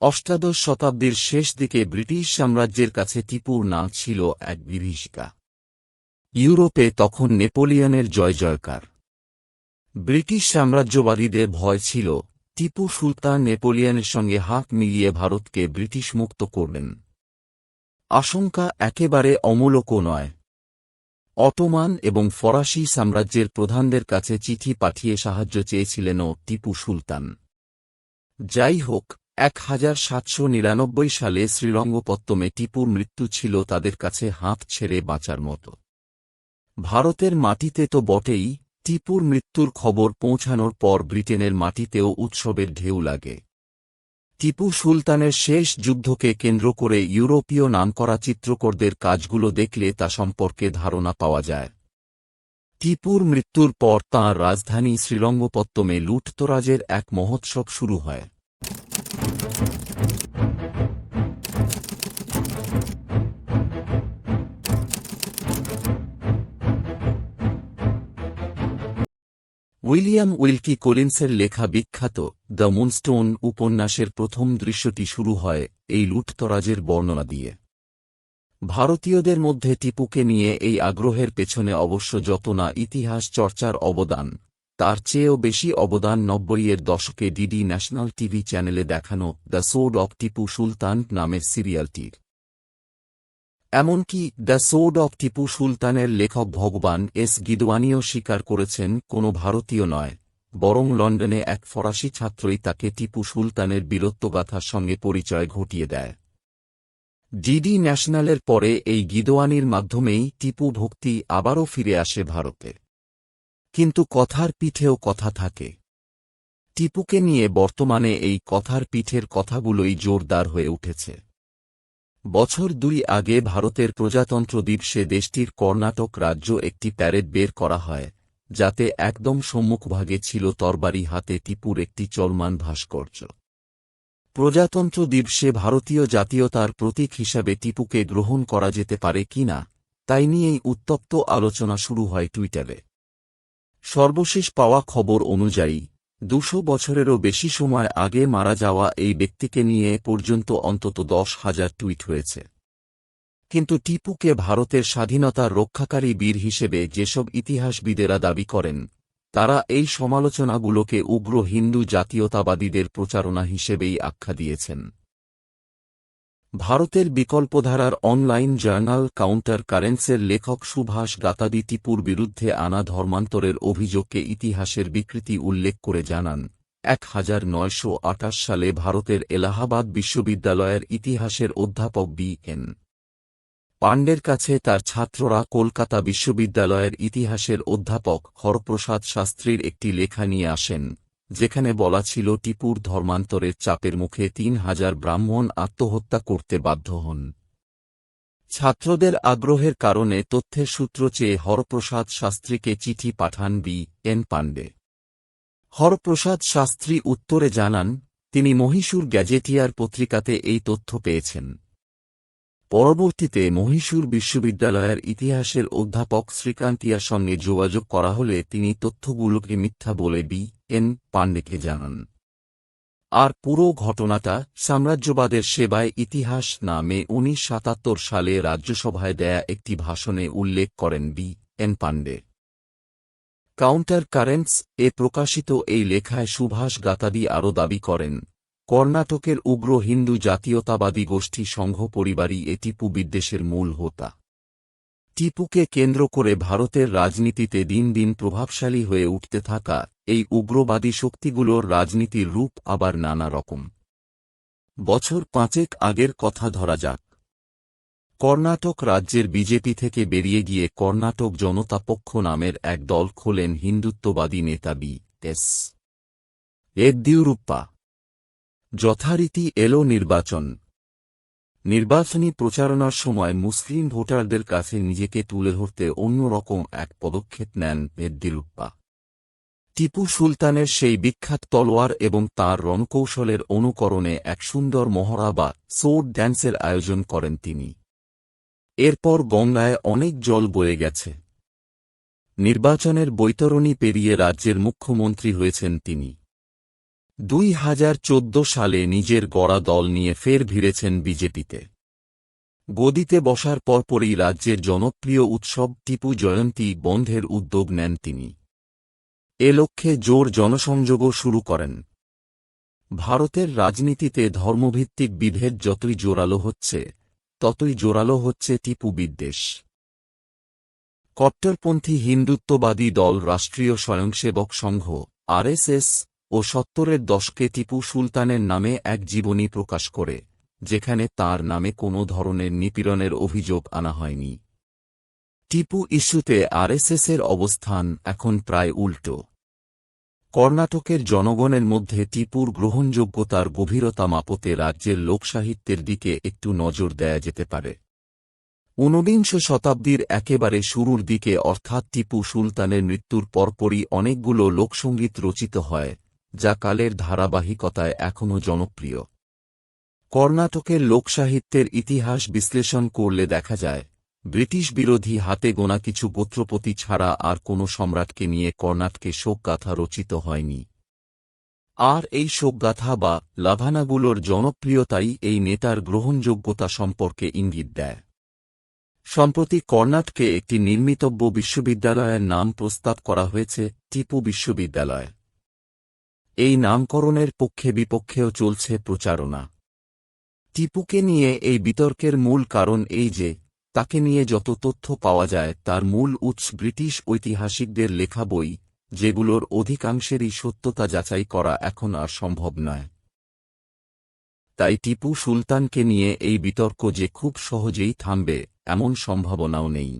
অষ্টাদশ শতাব্দীর শেষ দিকে ব্রিটিশ সাম্রাজ্যের কাছে টিপুর নাম ছিল এক বিভীষিকা। ইউরোপে তখন নেপোলিয়নের জয় জয়কার ব্রিটিশ সাম্রাজ্যবাদীদের ভয় ছিল, টিপু সুলতান নেপোলিয়নের সঙ্গে হাত মিলিয়ে ভারতকে ব্রিটিশ মুক্ত করবেন। আশঙ্কা একেবারে অমূলকও নয়। অটোমান এবং ফরাসি সাম্রাজ্যের প্রধানদের কাছে চিঠি পাঠিয়ে সাহায্য চেয়েছিলেনও টিপু সুলতান। যাই হোক এক হাজার সাতশো নিরানব্বই সালে শ্রীরঙ্গপত্তমে টিপুর মৃত্যু ছিল তাদের কাছে হাত ছেড়ে বাঁচার মতো। ভারতের মাটিতে তো বটেই, টিপুর মৃত্যুর খবর পৌঁছানোর পর ব্রিটেনের মাটিতেও উৎসবের ঢেউ লাগে। টিপু সুলতানের শেষ যুদ্ধকে কেন্দ্র করে ইউরোপীয় নামকরা চিত্রকরদের কাজগুলো দেখলে তা সম্পর্কে ধারণা পাওয়া যায়। টিপুর মৃত্যুর পর তাঁর রাজধানী শ্রীরঙ্গপত্তমে লুটতরাজের এক মহোৎসব শুরু হয়। উইলিয়াম উইলকি কোলিন্সের লেখা বিখ্যাত দ্য মুনস্টোন উপন্যাসের প্রথম দৃশ্যটি শুরু হয় এই লুটতরাজের বর্ণনা দিয়ে। ভারতীয়দের মধ্যে টিপুকে নিয়ে এই আগ্রহের পেছনে অবশ্য যত না ইতিহাস চর্চার অবদান, তার চেয়েও বেশি অবদান নব্বইয়ের দশকে ডিডি ন্যাশনাল টিভি চ্যানেলে দেখানো the sword of Tipu Sultan নামের সিরিয়ালটির। এমনকি দ্য সোড অব টিপু সুলতানের লেখক ভগবান এস গিদওয়ানিও স্বীকার করেছেন, কোনো ভারতীয় নয়, বরং লন্ডনে এক ফরাসি ছাত্রই তাকে টিপু সুলতানের বীরত্বগাথার সঙ্গে পরিচয় ঘটিয়ে দেয়। ডিডি ন্যাশনালের পরে এই গিদওয়ানির মাধ্যমেই টিপু ভক্তি আবারও ফিরে আসে ভারতে। কিন্তু কথার পিঠেও কথা থাকে। টিপুকে নিয়ে বর্তমানে এই কথার পিঠের কথাগুলোই জোরদার হয়ে উঠেছে। বছর দুই আগে ভারতের প্রজাতন্ত্র দিবসে দেশটির কর্ণাটক রাজ্য একটি প্যারেড বের করা হয়, যাতে একদম সম্মুখভাগে ছিল তরবারি হাতে টিপুর একটি চলমান ভাস্কর্য। প্রজাতন্ত্র দিবসে ভারতীয় জাতীয়তার প্রতীক হিসাবে টিপুকে গ্রহণ করা যেতে পারে কিনা তাই নিয়েই উত্তপ্ত আলোচনা শুরু হয় টুইটারে। সর্বশেষ পাওয়া খবর অনুযায়ী দুশো বছরেরও বেশি সময় আগে মারা যাওয়া এই ব্যক্তিকে নিয়ে পর্যন্ত অন্তত দশ হাজার টুইট হয়েছে। কিন্তু টিপুকে ভারতের স্বাধীনতা রক্ষাকারী বীর হিসেবে যেসব ইতিহাসবিদেরা দাবি করেন, তারা এই সমালোচনাগুলোকে উগ্র হিন্দু জাতীয়তাবাদীদের প্রচারণা হিসেবেই আখ্যা দিয়েছেন। ভারতের বিকল্পধারার অনলাইন জার্নাল কাউন্টার কারেন্সের লেখক সুভাষ গাতাদি টিপুর বিরুদ্ধে আনা ধর্মান্তরের অভিযোগকে ইতিহাসের বিকৃতি উল্লেখ করে জানান। এক হাজার নয়শো আটাশ সালে ভারতের এলাহাবাদ বিশ্ববিদ্যালয়ের ইতিহাসের অধ্যাপক বি এন পাণ্ডের কাছে তার ছাত্ররা কলকাতা বিশ্ববিদ্যালয়ের ইতিহাসের অধ্যাপক হরপ্রসাদ শাস্ত্রীর একটি লেখা নিয়ে আসেন। যেখানে বলা ছিল টিপুর ধর্মান্তরের চাপের মুখে তিন হাজার ব্রাহ্মণ আত্মহত্যা করতে বাধ্য হন। ছাত্রদের আগ্রহের কারণে তথ্যের সূত্র চেয়ে হরপ্রসাদ শাস্ত্রীকে চিঠি পাঠান বি এন পাণ্ডে। হরপ্রসাদ শাস্ত্রী উত্তরে জানান, তিনি মহীশূর গ্যাজেটিয়ার পত্রিকাতে এই তথ্য পেয়েছেন। পরবর্তীতে মহীশূর বিশ্ববিদ্যালয়ের ইতিহাসের অধ্যাপক শ্রীকান্তিয়ার সঙ্গে যোগাযোগ করা হলে তিনি তথ্যগুলোকে মিথ্যা বলে বি এন পাণ্ডেকে জানান। আর পুরো ঘটনাটা সাম্রাজ্যবাদের সেবায় ইতিহাস নামে উনিশ সাতাত্তর সালে রাজ্যসভায় দেয়া একটি ভাষণে উল্লেখ করেন B N Pandey counter currents এ প্রকাশিত এই লেখায় সুভাষ গাতাদি আরও দাবি করেন, কর্ণাটকের উগ্র হিন্দু জাতীয়তাবাদী গোষ্ঠী সংঘ পরিবারই এ টিপু বিদ্বেষের মূল হোতা। টিপুকে কেন্দ্র করে ভারতের রাজনীতিতে দিন দিন প্রভাবশালী হয়ে উঠতে থাকা এই উগ্রবাদী শক্তিগুলোর রাজনীতির রূপ আবার নানা রকম। বছর পাঁচেক আগের কথা ধরা যাক। কর্ণাটক রাজ্যের বিজেপি থেকে বেরিয়ে গিয়ে কর্ণাটক জনতা পক্ষ নামের এক দল খোলেন হিন্দুত্ববাদী নেতা বি এস। এদ্দিউরুপ্পা যথারীতি এলো নির্বাচন। নির্বাচনী প্রচারণার সময় মুসলিম ভোটারদের কাছে নিজেকে তুলে ধরতে অন্যরকম এক পদক্ষেপ নেন এদ্দিরুপ্পা টিপু সুলতানের সেই বিখ্যাত তলোয়ার এবং তার রণকৌশলের অনুকরণে এক সুন্দর মহড়া বা সোড ড্যান্সের আয়োজন করেন তিনি। এরপর গঙ্গায় অনেক জল বয়ে গেছে। নির্বাচনের বৈতরণী পেরিয়ে রাজ্যের মুখ্যমন্ত্রী হয়েছেন তিনি। দুই হাজার চোদ্দ সালে নিজের গড়া দল নিয়ে ফের ভিড়েছেন বিজেপিতে। গদিতে বসার পরপরই রাজ্যের জনপ্রিয় উৎসব টিপু জয়ন্তী বন্ধের উদ্যোগ নেন তিনি। এ লক্ষ্যে জোর জনসংযোগও শুরু করেন। ভারতের রাজনীতিতে ধর্মভিত্তিক বিভেদ যতই জোরালো হচ্ছে, ততই জোরালো হচ্ছে টিপু বিদ্বেষ। কট্টরপন্থী হিন্দুত্ববাদী দল রাষ্ট্রীয় স্বয়ংসেবক সংঘ, আরএসএস, ও সত্তরের দশকে টিপু সুলতানের নামে এক জীবনী প্রকাশ করে, যেখানে তার নামে কোনো ধরনের নিপীড়নের অভিযোগ আনা হয়নি। টিপু ইস্যুতে আরএসএসের অবস্থান এখন প্রায় উল্টো। কর্ণাটকের জনগণের মধ্যে টিপুর গ্রহণযোগ্যতার গভীরতা মাপতে রাজ্যের লোকসাহিত্যের দিকে একটু নজর দেয়া যেতে পারে। ঊনবিংশ শতাব্দীর একেবারে শুরুর দিকে অর্থাৎ টিপু সুলতানের মৃত্যুর পরপরই অনেকগুলো লোকসঙ্গীত রচিত হয়, যা কালের ধারাবাহিকতায় এখনও জনপ্রিয়। কর্ণাটকের লোকসাহিত্যের ইতিহাস বিশ্লেষণ করলে দেখা যায় ব্রিটিশ বিরোধী হাতে গোনা কিছু গোত্রপতি ছাড়া আর কোনো সম্রাটকে নিয়ে কর্ণাটকে শোকগাথা রচিত হয়নি। আর এই শোকগাথা বা লাভানাগুলোর জনপ্রিয়তাই এই নেতার গ্রহণযোগ্যতা সম্পর্কে ইঙ্গিত দেয়। সম্প্রতি কর্ণাটকে একটি নির্মিতব্য বিশ্ববিদ্যালয়ের নাম প্রস্তাব করা হয়েছে, টিপু বিশ্ববিদ্যালয়। এই নামকরণের পক্ষে বিপক্ষেও চলছে প্রচারণা। টিপুকে নিয়ে এই বিতর্কের মূল কারণ এই যে তাকে নিয়ে যত তথ্য পাওয়া যায় তার মূল উৎস ব্রিটিশ ঐতিহাসিকদের লেখা বই, যেগুলোর অধিকাংশেরই সত্যতা যাচাই করা এখন আর সম্ভব নয়। তাই টিপু সুলতানকে নিয়ে এই বিতর্ক যে খুব সহজেই থামবে, এমন সম্ভাবনাও নেই।